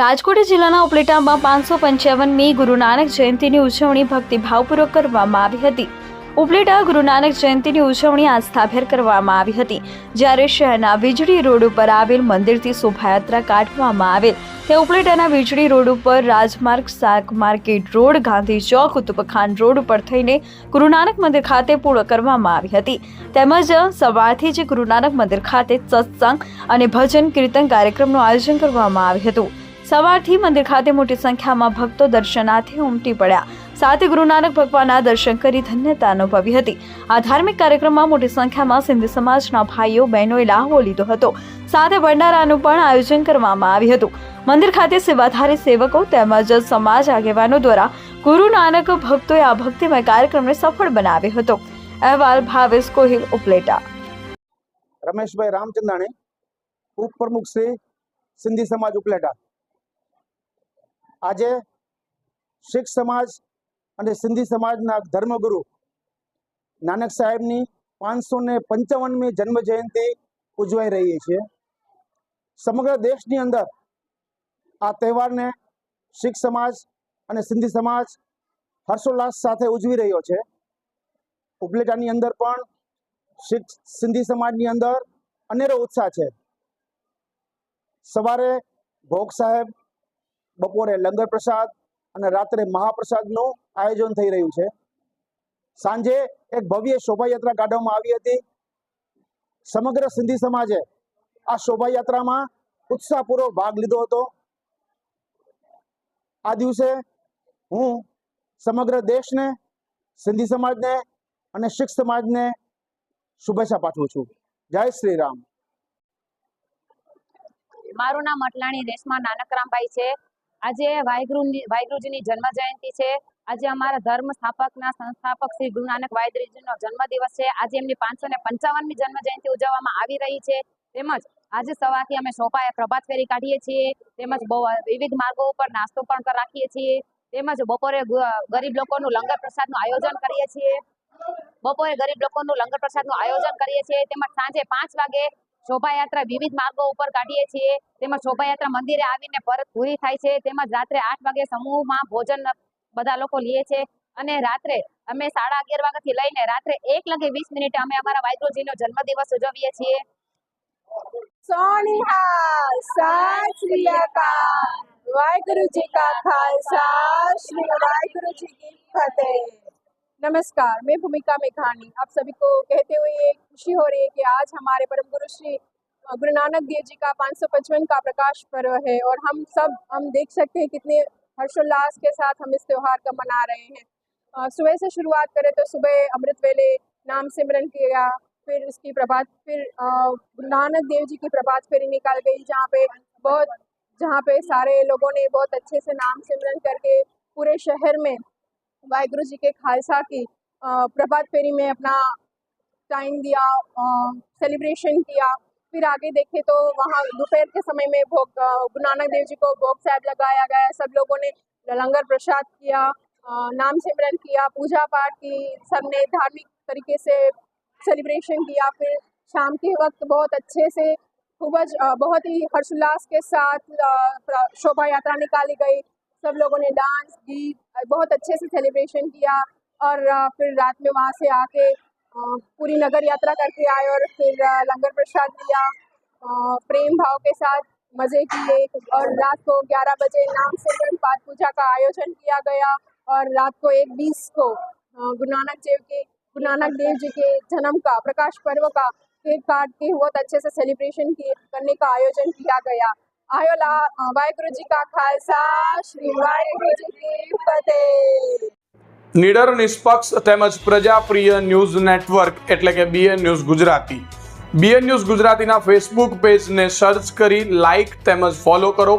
રાજકોટ જિલ્લાના ઉપલેટામાં પાંચસો પંચાવનમી ગુરુ નાનક જયંતિની ઉજવણી ભક્તિભાવપૂર્વક કરવામાં આવી હતી. ઉપલેટા ગુરુ નાનક જયંતિની ઉજવણી આસ્થાભેર કરવામાં આવી હતી. જ્યારે શહેરના વીજળી રોડ ઉપર આવેલ મંદિરથી શોભાયાત્રા કાઢવામાં આવેલ. તે ઉપલેટાના વીજળી રોડ ઉપર રાજમાર્ગ, શાક માર્કેટ રોડ, ગાંધી ચોક કુતુબખાન રોડ ઉપર થઈને ગુરુ નાનક મંદિર ખાતે પૂર્ણ કરવામાં આવી હતી. તેમજ સવારથી જ ગુરુ નાનક મંદિર ખાતે સત્સંગ અને ભજન કીર્તન કાર્યક્રમનું આયોજન કરવામાં આવ્યું હતું. સવારથી મંદિર ખાતે મોટી સંખ્યામાં ભક્તો દર્શનાર્થે ઉમટી પડ્યા. સાથે ગુરુ ભગવાનના દર્શન કરી ધન્યતા અનુભવી હતી. આ ધાર્મિક કાર્યક્રમમાં મોટી સંખ્યામાં સિંધી સમાજના ભાઈઓ, બહેનોએ લાહવો લીધો હતો. સાથે ભંડારાનું પણ આયોજન કરવામાં આવ્યું હતું. મંદિર ખાતે સેવાધારી સેવકો તેમજ સમાજ આગેવાનો દ્વારા ગુરુ નાનક ભક્તોએ આ ભક્તિમય કાર્યક્રમને સફળ બનાવ્યો હતો. અહેવાલ ભાવેશ કોહિલ, ઉપલેટા. રમેશભાઈ રામચંદાણી, ઉપપ્રમુખ શ્રી સિંધી સમાજ ઉપલેટા. આજે શીખ સમાજ અને સિંધી સમાજના ધર્મગુરુ નાનક સાહેબની પાંચસો ને પંચાવનમી જન્મ જયંતિ ઉજવાઈ રહી છે. સમગ્ર દેશની અંદર આ તહેવારને શીખ સમાજ અને સિંધી સમાજ હર્ષોલ્લાસ સાથે ઉજવી રહ્યો છે. ઉપલેટાની અંદર પણ શીખ સિંધી સમાજની અંદર અનેરો ઉત્સાહ છે. સવારે ભોગ સાહેબ બપોરે લંગર પ્રસાદ અને રાત્રે મહાપ્રસાદનું આયોજન થઈ રહ્યું છે. સાંજે એક ભવ્ય શોભાયાત્રા કાઢવામાં આવી હતી. સમગ્ર સિંધી સમાજે આ શોભાયાત્રામાં ઉત્સાહપૂર્વક ભાગ લીધો હતો. આ દિવસે હું સમગ્ર દેશને, સિંધી સમાજને અને શીખ સમાજને શુભેચ્છા પાઠવું છું. જય શ્રી રામ. મારું નામ અટલાણી રેશમા નાનકરામભાઈ છે. આજે વાહેગુરુની વાહેગુરુજીની જન્મ જયંતિ છે. આજે અમારા ધર્મ સ્થાપકના સંસ્થાપક શ્રી ગુરુ નાનક વાહેગુરુજીનો જન્મદિવસ છે. આજે એમની પાંચસો ને પંચાવનમી જન્મ જયંતિ ઉજવવામાં આવી રહી છે. તેમજ આજે સવારથી અમે શોભા પ્રભાત ફેરી કાઢીએ છીએ. તેમજ બહુ વિવિધ માર્ગો ઉપર નાસ્તો પણ રાખીએ છીએ. તેમજ બપોરે ગરીબ લોકોનું લંગર પ્રસાદનું આયોજન કરીએ છીએ. બપોરે ગરીબ લોકોનું લંગર પ્રસાદનું આયોજન કરીએ છીએ. તેમજ સાંજે પાંચ વાગે શોભાયાત્રા વિવિધ માર્ગો ઉપર કાઢીએ છીએ. તેમજ શોભાયાત્રા મંદિરે આવીને પરત પૂરી થાય છે. તેમજ રાત્રે આઠ વાગે સમૂહમાં ભોજન બધા લોકો લઈએ છે. અને રાત્રે અમે સાડા અગિયાર વાગ્યાથી લઈને રાત્રે એક લગે વીસ મિનિટે અમે અમારા વાયગુરુજીનો જન્મદિવસ ઉજવીએ છીએ. સોનિહા, સત કા ખાલસા, શ્રી વાહેગુરુ કી ફતેહ. नमस्कार, मैं भूमिका मेघानी। आप सभी को कहते हुए ये खुशी हो रही है कि आज हमारे परम गुरु श्री गुरु नानक देव जी का पाँच सौ पचपन का प्रकाश पर्व है और हम सब, हम देख सकते हैं कितने हर्षोल्लास के साथ हम इस त्यौहार का मना रहे हैं। सुबह से शुरुआत करें तो सुबह अमृत वेले, नाम सिमरन किया, फिर उसकी प्रभात, फिर गुरु नानक देव जी की प्रभात फेरी निकाल गई, जहाँ पे बहुत, जहाँ पे सारे लोगों ने बहुत अच्छे से नाम सिमरन करके पूरे शहर में वाहिगुरु जी के खालसा की प्रभात फेरी में अपना टाइम दिया सेलिब्रेशन किया। फिर आगे देखे तो वहाँ दोपहर के समय में भोग गुरु नानक देव जी को भोग साहब लगाया गया। सब लोगों ने लंगर प्रसाद किया नाम सिमरन किया पूजा पाठ की, सबने धार्मिक तरीके से सेलिब्रेशन किया। फिर शाम के वक्त बहुत अच्छे से खूब बहुत ही हर्षोल्लास के साथ शोभा यात्रा निकाली गई। सब लोगों ने डांस, गीत बहुत अच्छे से सेलिब्रेशन किया और फिर रात में वहाँ से आके पूरी नगर यात्रा करके आए और फिर लंगर प्रसाद लिया। प्रेम भाव के साथ मज़े किए और रात को 11 बजे नाम सिमरन पाठ पूजा का आयोजन किया गया और रात को एक बीस को गुरु नानक देव के, गुरु नानक देव जी के जन्म का, प्रकाश पर्व का केक काट के बहुत अच्छे से सेलिब्रेशन किए, करने का आयोजन किया गया। આયોલા વાહેગુરુજી કા ખાલસા, શ્રી વાહેગુરુજી કી ફતેહ નીડર, નિષ્પક્ષ તેમજ પ્રજાપ્રિય ન્યૂઝ નેટવર્ક એટલે કે BN news Gujarati. BN news ગુજરાતીના ફેસબુક પેજને સર્ચ કરી લાઇક તેમજ ફોલો કરો.